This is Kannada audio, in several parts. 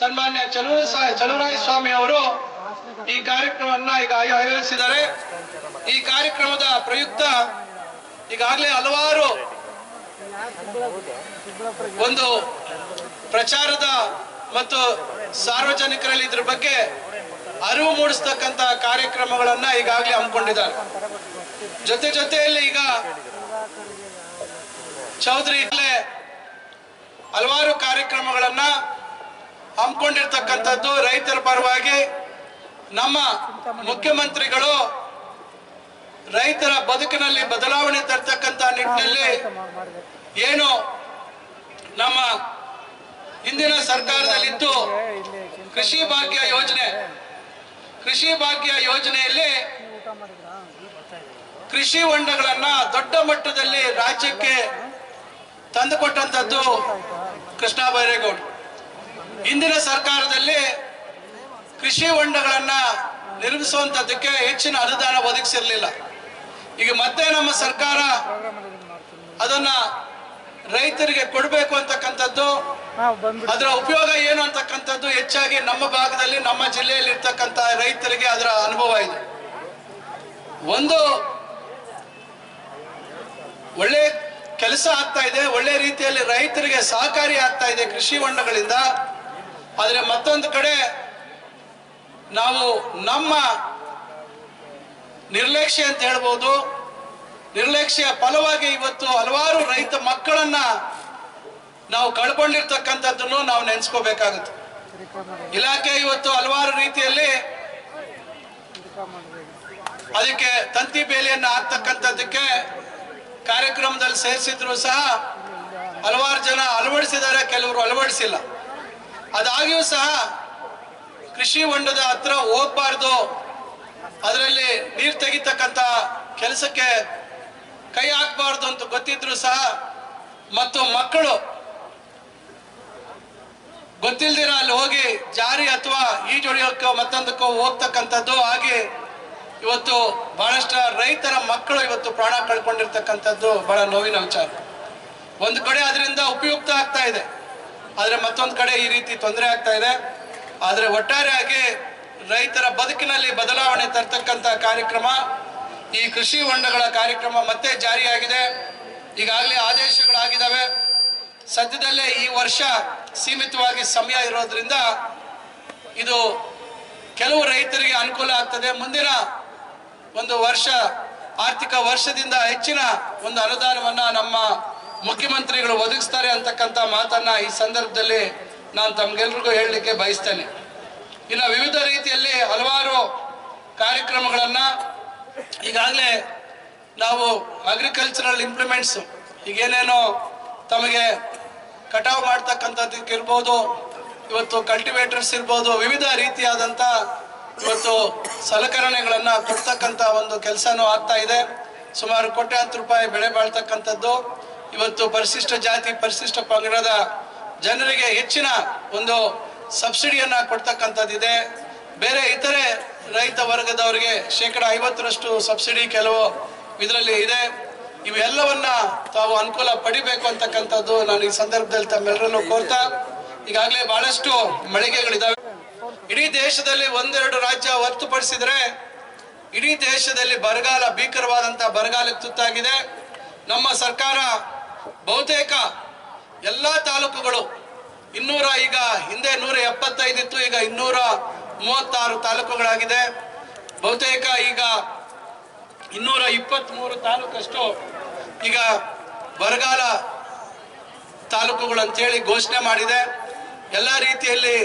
ಸನ್ಮಾನ್ಯ ಚಲುವ ಚಲುವರಾಯ ಸ್ವಾಮಿ ಅವರು ಈ ಕಾರ್ಯಕ್ರಮವನ್ನ ಈಗ ಆಯೋ- ಆಯೋಜಿಸಿದ್ದಾರೆ. ಈ ಕಾರ್ಯಕ್ರಮದ ಪ್ರಯುಕ್ತ ಈಗಾಗಲೇ ಹಲವಾರು ಒಂದು ಪ್ರಚಾರದ ಮತ್ತು ಸಾರ್ವಜನಿಕರಲ್ಲಿ ಇದ್ರ ಬಗ್ಗೆ ಅರಿವು ಮೂಡಿಸ್ತಕ್ಕಂತ ಕಾರ್ಯಕ್ರಮಗಳನ್ನ ಈಗಾಗಲೇ ಹಮ್ಮಿಕೊಂಡಿದ್ದಾರೆ. ಜೊತೆ ಜೊತೆಯಲ್ಲಿ ಈಗ ಚೌಧರಿ ಹಲವಾರು ಕಾರ್ಯಕ್ರಮಗಳನ್ನ ಹಮ್ಮಿಕೊಂಡಿರ್ತಕ್ಕಂಥದ್ದು ರೈತರ ಪರವಾಗಿ ನಮ್ಮ ಮುಖ್ಯಮಂತ್ರಿಗಳು ರೈತರ ಬದುಕಿನಲ್ಲಿ ಬದಲಾವಣೆ ತರ್ತಕ್ಕಂಥ ನಿಟ್ಟಿನಲ್ಲಿ ಏನು ನಮ್ಮ ಹಿಂದಿನ ಸರ್ಕಾರದಲ್ಲಿತ್ತು ಕೃಷಿ ಭಾಗ್ಯ ಯೋಜನೆ, ಕೃಷಿ ಭಾಗ್ಯ ಯೋಜನೆಯಲ್ಲಿ ಕೃಷಿ ಹೊಂಡಗಳನ್ನ ದೊಡ್ಡ ಮಟ್ಟದಲ್ಲಿ ರಾಜ್ಯಕ್ಕೆ ತಂದುಕೊಟ್ಟಂತದ್ದು ಕೃಷ್ಣ ಬೈರೇಗೌಡ. ಹಿಂದಿನ ಸರ್ಕಾರದಲ್ಲಿ ಕೃಷಿ ಹೊಂಡಗಳನ್ನ ನಿರ್ಮಿಸುವಂತದ್ದಕ್ಕೆ ಹೆಚ್ಚಿನ ಅನುದಾನ ಒದಗಿಸಿರ್ಲಿಲ್ಲ. ಈಗ ಮತ್ತೆ ನಮ್ಮ ಸರ್ಕಾರ ಅದನ್ನ ರೈತರಿಗೆ ಕೊಡಬೇಕು ಅಂತಕ್ಕಂಥದ್ದು, ಅದರ ಉಪಯೋಗ ಏನು ಅಂತಕ್ಕಂಥದ್ದು ಹೆಚ್ಚಾಗಿ ನಮ್ಮ ಭಾಗದಲ್ಲಿ, ನಮ್ಮ ಜಿಲ್ಲೆಯಲ್ಲಿ ಇರ್ತಕ್ಕಂಥ ರೈತರಿಗೆ ಅದರ ಅನುಭವ ಇದೆ. ಒಂದು ಒಳ್ಳೆ ಕೆಲಸ ಆಗ್ತಾ ಇದೆ, ಒಳ್ಳೆ ರೀತಿಯಲ್ಲಿ ರೈತರಿಗೆ ಸಹಕಾರಿ ಆಗ್ತಾ ಇದೆ ಕೃಷಿ ಹೊಂಡಗಳಿಂದ. ಆದರೆ ಮತ್ತೊಂದು ಕಡೆ ನಾವು ನಮ್ಮ ನಿರ್ಲಕ್ಷ್ಯ ಅಂತ ಹೇಳ್ಬೋದು. ನಿರ್ಲಕ್ಷ್ಯ ಫಲವಾಗಿ ಇವತ್ತು ಹಲವಾರು ರೈತ ಮಕ್ಕಳನ್ನ ನಾವು ಕಳ್ಕೊಂಡಿರ್ತಕ್ಕಂಥದ್ದನ್ನು ನಾವು ನೆನೆಸ್ಕೋಬೇಕಾಗುತ್ತೆ. ಇಲಾಖೆ ಇವತ್ತು ಹಲವಾರು ರೀತಿಯಲ್ಲಿ ಅದಕ್ಕೆ ತಂತಿ ಬೇಲಿಯನ್ನು ಹಾಕ್ತಕ್ಕಂಥದ್ದಕ್ಕೆ ಕಾರ್ಯಕ್ರಮದಲ್ಲಿ ಸೇರಿಸಿದ್ರು ಸಹ ಹಲವಾರು ಜನ ಅಳವಡಿಸಿದ್ದಾರೆ. ಕೆಲವರು ಅಳವಡಿಸಿಲ್ಲ. ಅದಾಗಿಯೂ ಸಹ ಕೃಷಿ ಹೊಂಡದ ಹತ್ರ ಹೋಗ್ಬಾರ್ದು. ಅದರಲ್ಲಿ ನೀರು ತೆಗಿತಕ್ಕಂತ ಕೆಲಸಕ್ಕೆ ಕೈ ಹಾಕಬಾರ್ದು ಅಂತ ಗೊತ್ತಿದ್ರು ಸಹ ಮತ್ತು ಮಕ್ಕಳು ಗೊತ್ತಿಲ್ದಿರ ಅಲ್ಲಿ ಹೋಗಿ ಜಾರಿ ಅಥವಾ ಈಜೊಡೆಯೋಕ್ಕೋ ಮತ್ತೊಂದಕ್ಕೋ ಹೋಗ್ತಕ್ಕಂಥದ್ದು. ಹಾಗೆ ಇವತ್ತು ಬಹಳಷ್ಟು ರೈತರ ಮಕ್ಕಳು ಇವತ್ತು ಪ್ರಾಣ ಕಳ್ಕೊಂಡಿರ್ತಕ್ಕಂಥದ್ದು ಬಹಳ ನೋವಿನ ವಿಚಾರ. ಒಂದು ಕಡೆ ಅದರಿಂದ ಉಪಯುಕ್ತ ಆಗ್ತಾ ಇದೆ. ಆದರೆ ಮತ್ತೊಂದು ಕಡೆ ಈ ರೀತಿ ತೊಂದರೆ ಆಗ್ತಾ ಇದೆ. ಆದರೆ ಒಟ್ಟಾರೆಯಾಗಿ ರೈತರ ಬದುಕಿನಲ್ಲಿ ಬದಲಾವಣೆ ತರ್ತಕ್ಕಂಥ ಕಾರ್ಯಕ್ರಮ, ಈ ಕೃಷಿ ಹೊಂಡಗಳ ಕಾರ್ಯಕ್ರಮ ಮತ್ತೆ ಜಾರಿಯಾಗಿದೆ. ಈಗಾಗಲೇ ಆದೇಶಗಳಾಗಿದ್ದಾವೆ ಸದ್ಯದಲ್ಲೇ ಈ ವರ್ಷ ಸೀಮಿತವಾಗಿ ಸಮಯ ಇರೋದ್ರಿಂದ ಇದು ಕೆಲವು ರೈತರಿಗೆ ಅನುಕೂಲ ಆಗ್ತದೆ. ಮುಂದಿನ ಒಂದು ವರ್ಷ, ಆರ್ಥಿಕ ವರ್ಷದಿಂದ ಹೆಚ್ಚಿನ ಒಂದು ಅನುದಾನವನ್ನ ನಮ್ಮ ಮುಖ್ಯಮಂತ್ರಿಗಳು ಒದಗಿಸ್ತಾರೆ ಅಂತಕ್ಕಂಥ ಮಾತನ್ನ ಈ ಸಂದರ್ಭದಲ್ಲಿ ನಾನು ತಮ್ಗೆಲ್ರಿಗೂ ಹೇಳಲಿಕ್ಕೆ ಬಯಸ್ತೇನೆ. ಇನ್ನು ವಿವಿಧ ರೀತಿಯಲ್ಲಿ ಹಲವಾರು ಕಾರ್ಯಕ್ರಮಗಳನ್ನು ಈಗಾಗಲೇ ನಾವು ಅಗ್ರಿಕಲ್ಚರಲ್ ಇಂಪ್ಲಿಮೆಂಟ್ಸ್ ಈಗೇನೇನೋ ತಮಗೆ ಕಟಾವು ಮಾಡ್ತಕ್ಕಂಥದ್ದಕ್ಕೆ ಇರ್ಬೋದು, ಇವತ್ತು ಕಲ್ಟಿವೇಟರ್ಸ್ ಇರ್ಬೋದು, ವಿವಿಧ ರೀತಿಯಾದಂಥ ಇವತ್ತು ಸಲಕರಣೆಗಳನ್ನು ಕೊಡ್ತಕ್ಕಂಥ ಒಂದು ಕೆಲಸನೂ ಆಗ್ತಾ ಇದೆ. ಸುಮಾರು ಕೋಟ್ಯಾಂತರ ರೂಪಾಯಿ ಬೆಳೆ ಬಾಳ್ತಕ್ಕಂಥದ್ದು. ಇವತ್ತು ಪರಿಶಿಷ್ಟ ಜಾತಿ, ಪರಿಶಿಷ್ಟ ಪಂಗಡದ ಜನರಿಗೆ ಹೆಚ್ಚಿನ ಒಂದು ಸಬ್ಸಿಡಿಯನ್ನ ಕೊಡ್ತಕ್ಕಂಥದ್ದಿದೆ. ಬೇರೆ ಇತರೆ ರೈತ ವರ್ಗದವರಿಗೆ ಶೇಕಡ ಐವತ್ತರಷ್ಟು ಸಬ್ಸಿಡಿ ಕೆಲವು ಇದರಲ್ಲಿ ಇದೆ. ಇವೆಲ್ಲವನ್ನ ತಾವು ಅನುಕೂಲ ಪಡಿಬೇಕು ಅಂತಕ್ಕಂಥದ್ದು ನಾನು ಈ ಸಂದರ್ಭದಲ್ಲಿ ತಮ್ಮೆಲ್ಲರನ್ನು ಕೋರ್ತಾ, ಈಗಾಗಲೇ ಬಹಳಷ್ಟು ಮಳಿಗೆಗಳಿದಾವೆ. ಇಡೀ ದೇಶದಲ್ಲಿ ಒಂದೆರಡು ರಾಜ್ಯ ಹೊರತುಪಡಿಸಿದ್ರೆ ಇಡೀ ದೇಶದಲ್ಲಿ ಬರಗಾಲ ಭೀಕರವಾದಂತಹ ಬರಗಾಲಕ್ಕೆ ತುತ್ತಾಗಿದೆ. ನಮ್ಮ ಸರ್ಕಾರ ಬಹುತೇಕ ಎಲ್ಲ ತಾಲೂಕುಗಳು ಇನ್ನೂರ ಈಗ ಹಿಂದೆ ನೂರ ಎಪ್ಪತ್ತೈದಿತ್ತು ಈಗ ಇನ್ನೂರ ಮೂವತ್ತಾರು ತಾಲೂಕುಗಳಾಗಿದೆ. ಬಹುತೇಕ ಈಗ ಇನ್ನೂರ ಇಪ್ಪತ್ತ್ಮೂರು ತಾಲೂಕಷ್ಟು ಈಗ ಬರಗಾಲ ತಾಲೂಕುಗಳು ಅಂತೇಳಿ ಘೋಷಣೆ ಮಾಡಿದೆ. ಎಲ್ಲ ರೀತಿಯಲ್ಲಿ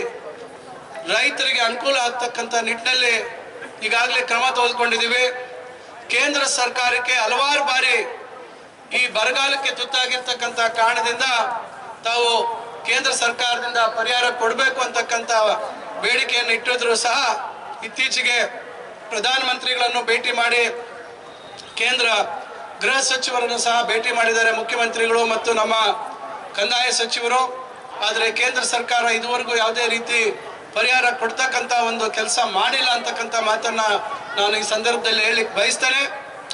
ರೈತರಿಗೆ ಅನುಕೂಲ ಆಗ್ತಕ್ಕಂಥ ನಿಟ್ಟಿನಲ್ಲಿ ಈಗಾಗಲೇ ಕ್ರಮ ತೆಗೆದುಕೊಂಡಿದ್ದೀವಿ. ಕೇಂದ್ರ ಸರ್ಕಾರಕ್ಕೆ ಹಲವಾರು ಬಾರಿ ಈ ಬರಗಾಲಕ್ಕೆ ತುತ್ತಾಗಿರ್ತಕ್ಕಂಥ ಕಾರಣದಿಂದ ತಾವು ಕೇಂದ್ರ ಸರ್ಕಾರದಿಂದ ಪರಿಹಾರ ಕೊಡಬೇಕು ಅಂತಕ್ಕಂಥ ಬೇಡಿಕೆಯನ್ನು ಇಟ್ಟಿದ್ರು ಸಹ ಇತ್ತೀಚೆಗೆ ಪ್ರಧಾನಮಂತ್ರಿಗಳನ್ನು ಭೇಟಿ ಮಾಡಿ ಕೇಂದ್ರ ಗೃಹ ಸಚಿವರನ್ನು ಸಹ ಭೇಟಿ ಮಾಡಿದ್ದಾರೆ ಮುಖ್ಯಮಂತ್ರಿಗಳು ಮತ್ತು ನಮ್ಮ ಕಂದಾಯ ಸಚಿವರು. ಆದರೆ ಕೇಂದ್ರ ಸರ್ಕಾರ ಇದುವರೆಗೂ ಯಾವುದೇ ರೀತಿ ಪರಿಹಾರ ಕೊಡ್ತಕ್ಕಂಥ ಒಂದು ಕೆಲಸ ಮಾಡಿಲ್ಲ ಅಂತಕ್ಕಂಥ ಮಾತನ್ನ ನಾನು ಈ ಸಂದರ್ಭದಲ್ಲಿ ಹೇಳಿ ಬಯಸ್ತೇನೆ.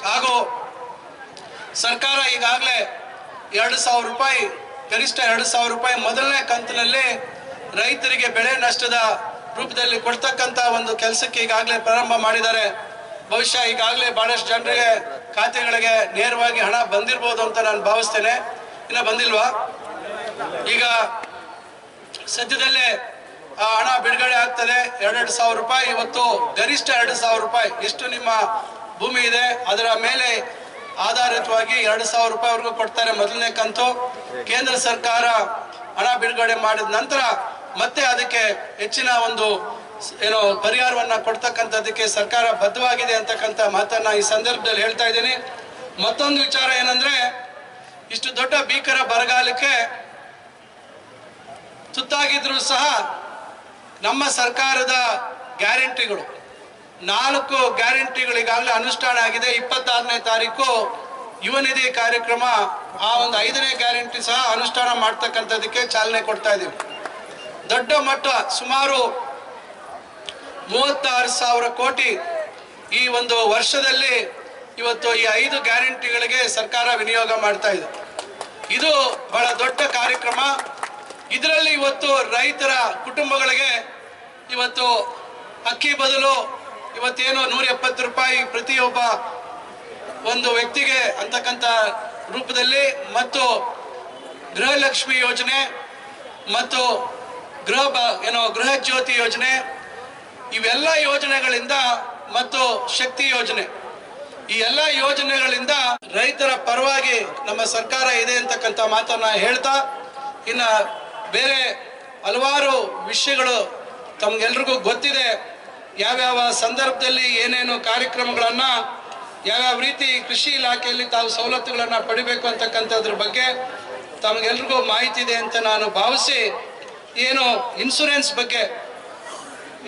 ಹಾಗೂ ಸರ್ಕಾರ ಈಗಾಗಲೇ ಎರಡು ಸಾವಿರ ರೂಪಾಯಿ ಗರಿಷ್ಠ ಎರಡು ಸಾವಿರ ರೂಪಾಯಿ ಮೊದಲನೇ ಕಂತಿನಲ್ಲಿ ರೈತರಿಗೆ ಬೆಳೆ ನಷ್ಟದ ರೂಪದಲ್ಲಿ ಕೊಡ್ತಕ್ಕಂತ ಒಂದು ಕೆಲಸಕ್ಕೆ ಈಗಾಗಲೇ ಪ್ರಾರಂಭ ಮಾಡಿದ್ದಾರೆ. ಬಹುಶಃ ಈಗಾಗಲೇ ಬಹಳಷ್ಟು ಜನರಿಗೆ ಖಾತೆಗಳಿಗೆ ನೇರವಾಗಿ ಹಣ ಬಂದಿರ್ಬೋದು ಅಂತ ನಾನು ಭಾವಿಸ್ತೇನೆ. ಇನ್ನ ಬಂದಿಲ್ವಾ? ಈಗ ಸದ್ಯದಲ್ಲೇ, ಆ ಹಣ ಬಿಡುಗಡೆ ಆಗ್ತದೆ. ಎರಡೆರಡು ಸಾವಿರ ರೂಪಾಯಿ, ಇವತ್ತು ಗರಿಷ್ಠ ಎರಡು ಸಾವಿರ ರೂಪಾಯಿ. ಎಷ್ಟು ನಿಮ್ಮ ಭೂಮಿ ಇದೆ, ಅದರ ಮೇಲೆ ಆಧಾರಿತವಾಗಿ ಎರಡು ಸಾವಿರ ರೂಪಾಯಿವರೆಗೂ ಕೊಡ್ತಾರೆ ಮೊದಲನೇ ಕಂತು. ಕೇಂದ್ರ ಸರ್ಕಾರ ಹಣ ಬಿಡುಗಡೆ ಮಾಡಿದ ನಂತರ ಮತ್ತೆ ಅದಕ್ಕೆ ಹೆಚ್ಚಿನ ಒಂದು ಏನು ಪರಿಹಾರವನ್ನ ಕೊಡ್ತಕ್ಕಂಥದ್ದಕ್ಕೆ ಸರ್ಕಾರ ಬದ್ಧವಾಗಿದೆ ಅಂತಕ್ಕಂಥ ಮಾತನ್ನ ಈ ಸಂದರ್ಭದಲ್ಲಿ ಹೇಳ್ತಾ ಇದ್ದೀನಿ. ಮತ್ತೊಂದು ವಿಚಾರ ಏನಂದ್ರೆ, ಇಷ್ಟು ದೊಡ್ಡ ಭೀಕರ ಬರಗಾಲಕ್ಕೆ ತುತ್ತಾಗಿದ್ರು ಸಹ ನಮ್ಮ ಸರ್ಕಾರದ ಗ್ಯಾರಂಟಿಗಳು ನಾಲ್ಕು ಗ್ಯಾರಂಟಿಗಳಿಗಾಗಲೇ ಅನುಷ್ಠಾನ ಆಗಿದೆ. ಇಪ್ಪತ್ತಾರನೇ ತಾರೀಕು ಯುವ ನಿಧಿ ಕಾರ್ಯಕ್ರಮ, ಆ ಒಂದು ಐದನೇ ಗ್ಯಾರಂಟಿ ಸಹ ಅನುಷ್ಠಾನ ಮಾಡ್ತಕ್ಕಂಥದಕ್ಕೆ ಚಾಲನೆ ಕೊಡ್ತಾ ಇದ್ದೀವಿ. ದೊಡ್ಡ ಮಟ್ಟ ಸುಮಾರು ಮೂವತ್ತಾರು ಸಾವಿರ ಕೋಟಿ ಈ ಒಂದು ವರ್ಷದಲ್ಲಿ ಇವತ್ತು ಈ ಐದು ಗ್ಯಾರಂಟಿಗಳಿಗೆ ಸರ್ಕಾರ ವಿನಿಯೋಗ ಮಾಡ್ತಾ ಇದೆ. ಇದು ಬಹಳ ದೊಡ್ಡ ಕಾರ್ಯಕ್ರಮ. ಇದರಲ್ಲಿ ಇವತ್ತು ರೈತರ ಕುಟುಂಬಗಳಿಗೆ ಇವತ್ತು ಅಕ್ಕಿ ಬದಲು ಇವತ್ತೇನು ನೂರ ಎಪ್ಪತ್ತು ರೂಪಾಯಿ ಪ್ರತಿಯೊಬ್ಬ ಒಂದು ವ್ಯಕ್ತಿಗೆ ಅಂತಕ್ಕಂಥ ರೂಪದಲ್ಲಿ ಮತ್ತು ಗೃಹಲಕ್ಷ್ಮಿ ಯೋಜನೆ ಮತ್ತು ಗೃಹ ಏನೋ ಗೃಹ ಜ್ಯೋತಿ ಯೋಜನೆ, ಇವೆಲ್ಲ ಯೋಜನೆಗಳಿಂದ ಮತ್ತು ಶಕ್ತಿ ಯೋಜನೆ. ಈ ಎಲ್ಲ ಯೋಜನೆಗಳಿಂದ ರೈತರ ಪರವಾಗಿ ನಮ್ಮ ಸರ್ಕಾರ ಇದೆ ಅಂತಕ್ಕಂಥ ಮಾತನ್ನ ಹೇಳ್ತಾ, ಇನ್ನ ಬೇರೆ ಹಲವಾರು ವಿಷಯಗಳು ತಮ್ಗೆಲ್ರಿಗೂ ಗೊತ್ತಿದೆ. ಯಾವ್ಯಾವ ಸಂದರ್ಭದಲ್ಲಿ ಏನೇನು ಕಾರ್ಯಕ್ರಮಗಳನ್ನು, ಯಾವ್ಯಾವ ರೀತಿ ಕೃಷಿ ಇಲಾಖೆಯಲ್ಲಿ ತಾವು ಸವಲತ್ತುಗಳನ್ನು ಪಡಿಬೇಕು ಅಂತಕ್ಕಂಥದ್ರ ಬಗ್ಗೆ ತಮಗೆಲ್ರಿಗೂ ಮಾಹಿತಿ ಇದೆ ಅಂತ ನಾನು ಭಾವಿಸಿ, ಏನು ಇನ್ಸೂರೆನ್ಸ್ ಬಗ್ಗೆ